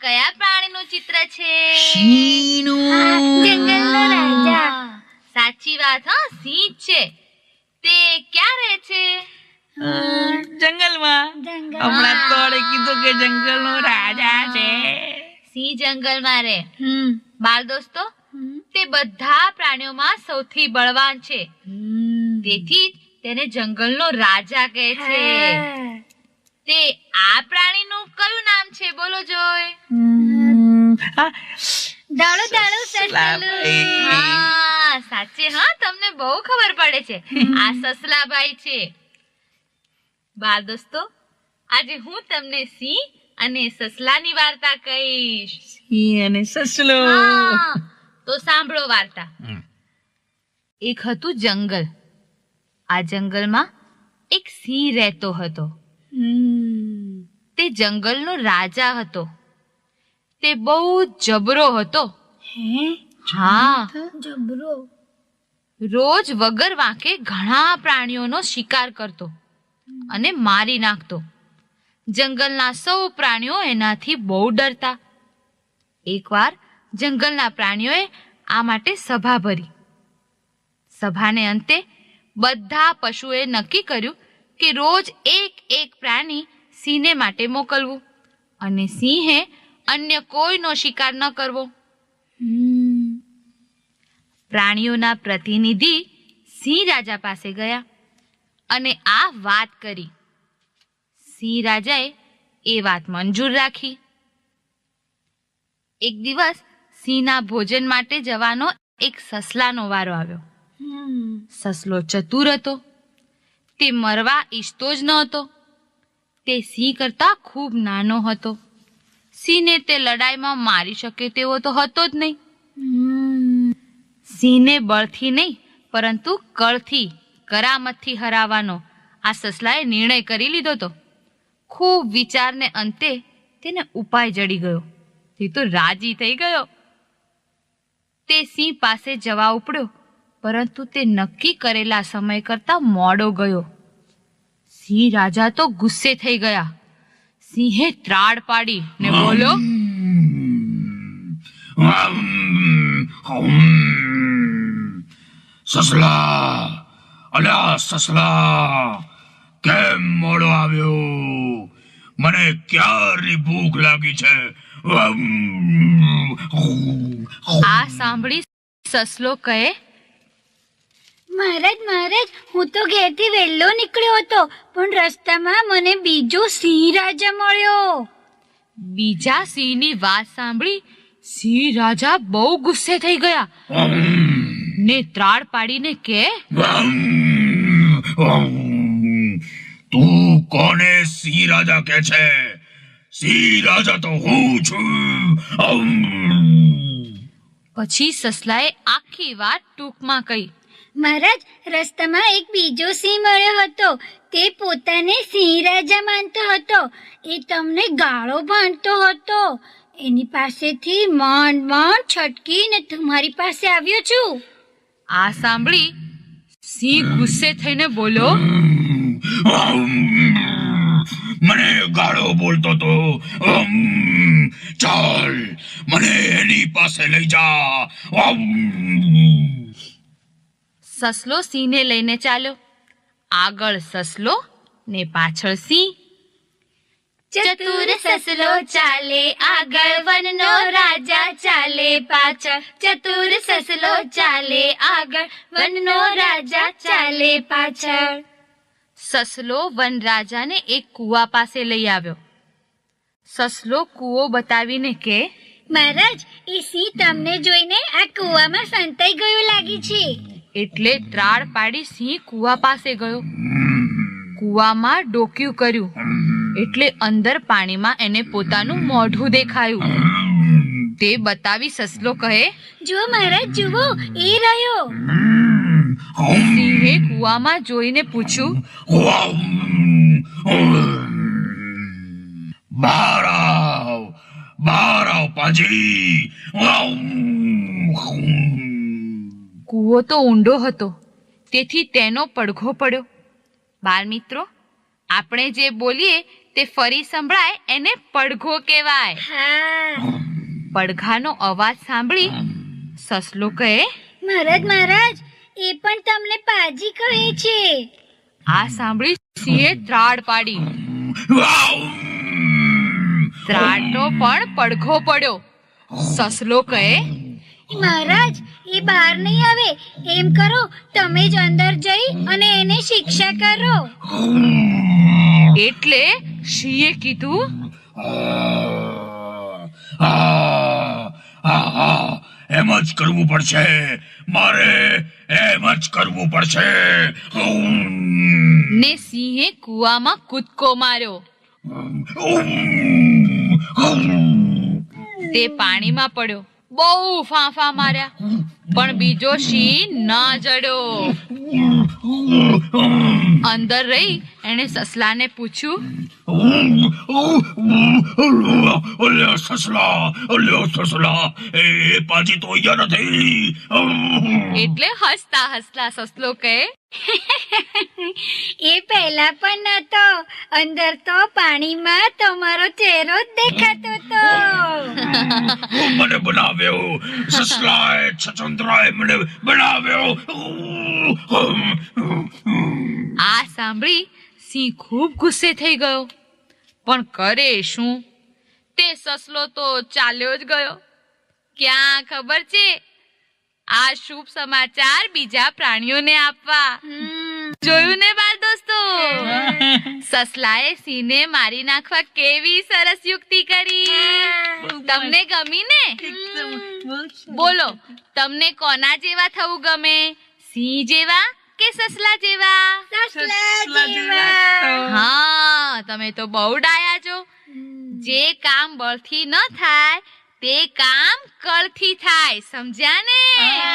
કયા પ્રાણીનું ચિત્ર છે? જંગલનો રાજા. સાચી વાત હા સિંહ છે. તે ક્યાં રહે છે? જંગલમાં. જંગલ. હમણાં તોડે કીધું કે જંગલનો રાજા છે. સિંહ જંગલમાં રહે? રે બાળ દોસ્તો તે બધા પ્રાણીઓમાં સૌથી બળવાન છે. તેથી તેને જંગલનો રાજા કહે છે. તે આ પ્રાણીનું કયું નામ છે? બોલો જોય. દાડો દાડો સસલું. હા સાચે હા તમને બહુ ખબર પડે છે. આ સસલાભાઈ છે. બાળ દોસ્તો આજે હું તમને સિંહ અને સસલાની વાર્તા કહીશ. સિંહ અને સસલો. તો સાંભળો વાર્તા. એક હતું જંગલ. આ જંગલમાં એક સિંહ રહેતો હતો. તે જંગલનો રાજા હતો. તે બહુ જબરો હતો. હા? જબરો. રોજ વગર વાંકે ઘણા પ્રાણીઓનો શિકાર કરતો અને મારી નાખતો. જંગલના સૌ પ્રાણીઓ એનાથી બહુ ડરતા. એકવાર જંગલના પ્રાણીઓએ આ માટે સભા ભરી. સભાને અંતે બધા પશુએ નક્કી કર્યું કે રોજ એક એક પ્રાણી સિંહને માટે મોકલવું અને સિંહે અન્ય કોઈનો શિકાર ન કરવો. પ્રાણીઓના પ્રતિનિધિ સિંહ રાજા પાસે ગયા અને આ વાત કરી. સિંહ રાજાએ એ વાત મંજૂર રાખી. એક દિવસ સિંહના ભોજન માટે જવાનો એક સસલાનો વારો આવ્યો. સસલો ચતુર હતો. તે મરવા ઈચ્છતો જ ન હતો. તે સિંહ કરતા ખૂબ નાનો હતો. સિંહને તે લડાઈમાં મારી શકે તેવો તો હતો જ નહીં. સિંહને બળથી નહીં, પરંતુ કળથી, કરામતથી હરાવવાનો આ સસલાએ નિર્ણય કરી લીધો તો. ખૂબ વિચારને અંતે તેને ઉપાય જડી ગયો. તે તો રાજી થઈ ગયો. તે સિંહ પાસે જવા ઉપડ્યો. પરંતુ તે નક્કી કરેલા સમય કરતા મોડો ગયો. સિંહ રાજા તો ગુસ્સે થઈ ગયા. સિંહે ત્રાડ પાડી ને બોલો સસલા અલ્યા સસલા કેમ મોડો આવ્યો? મને ક્યારની ભૂખ લાગી છે? આ સાંભળી સસલો કહે મહારાજ મહારાજ હું તો ઘેરથી વહેલો નીકળ્યો હતો પણ રસ્તામાં મને બીજો સિંહ રાજા મળ્યો. બીજા સિંહની વાત સાંભળી સિંહ રાજા બહુ ગુસ્સે થઈ ગયા. ને ત્રાળ પાડીને કે તું કોને સિંહ રાજા કે છે? સિંહ રાજા તો હું છું. પછી સસલાએ આખી વાત ટૂંકમાં કહી. મહારાજ રસ્તામાં એક બીજો સિંહ મળ્યો હતો. તે પોતાને સિંહ રાજા માનતો હતો. એ તમને ગાળો ભણતો હતો. એની પાસેથી માંડ માંડ છટકીને તમારી પાસે આવ્યો છું. આ સાંભળી સિંહ ગુસ્સે થઈને બોલો મને ગાળો બોલતો તો ચાલ મને એની પાસે લઈ જા. સસલો સિંહને લઈને ચાલ્યો. આગળ સસલો ને પાછળ સિંહ. ચતુર સસલો ચાલે આગળ વનનો રાજા ચાલે પાછળ. ચતુર સસલો ચાલે આગળ વનનો રાજા ચાલે પાછળ. સસલો વનરાજાને એક કૂવા પાસે લઈ આવ્યો. સસલો કૂવો બતાવીને કે મહારાજ એ સિંહ તમને જોઈને આ કૂવામાં સંતાઈ ગયું લાગે છે. એટલે ત્રાળ પાડી સિંહ કૂવા પાસે ગયો. કૂવામાં ડોક્યું કર્યું. એટલે અંદર પાણીમાં એને પોતાનું મોઢું દેખાયું. તે બતાવી સસલો કહે જો મહારાજ જુઓ એ રહ્યો. સિંહે કૂવામાં જોઈને પૂછ્યું બહાર આવ બહાર આવ કૂવો તો ઊંડો હતો. તેથી તેનો પડઘો પડ્યો. બાળમિત્રો આપણે જે બોલીએ તે ફરી સંભળાય એને પડઘો કહેવાય. પડઘાનો અવાજ સાંભળી સસલો કહે મહારાજ મહારાજ એ પણ તમને પાજી કહે છે. આ સાંભળી સિંહે ત્રાડ પાડી! ત્રાડનો પણ પડઘો પડ્યો. સસલો કહે મહારાજ બહાર નહીં આવે. એમ કરો તમે જ અંદર જઈ અને એને શિક્ષા કરો. એટલે સિંહે કીધું એમ જ કરવું પડશે. મારે એમ જ કરવું પડશે. ને સિંહે કૂવામાં કૂદકો માર્યો. તે પાણીમાં પડ્યો. બહુ ફાંફા માર્યા. પણ બીજો સિંહ ન જડ્યો. અંદર રહી એણે સસલાને પૂછ્યું ઓલ્યો સસલા ઓલ્યો સસલા એ પાછી તો અહીંયા નથી. એટલે હસતા હસતા સસલો કહે એ પહેલા પણ નતો. અંદર તો પાણીમાં તમારો ચહેરો જ દેખાતો હતો મને બનાવ્યો? સસલાએ છચંદ્રાએ મને બનાવ્યો? આ સાંભળી સિંહ ખૂબ ગુસ્સે થઈ ગયો. પણ કરે શું? તે સસલો તો ચાલ્યો જ ગયો. ક્યાં ખબર છે? આ શુભ સમાચાર બીજા પ્રાણીઓને આપવા. જોયું ને બાળ દોસ્તો? સસલાએ સિંહને મારી નાખવા કેવી સરસ યુક્તિ કરી. તમને ગમી ને. બોલો તમને કોના જેવા થવું ગમે? સિંહ જેવા કે સસલા. જેવા. હા તમે તો બહુ ડાયા છો. જે કામ બળથી ન થાય તે કામ કળથી થાય સમજ્યા ને?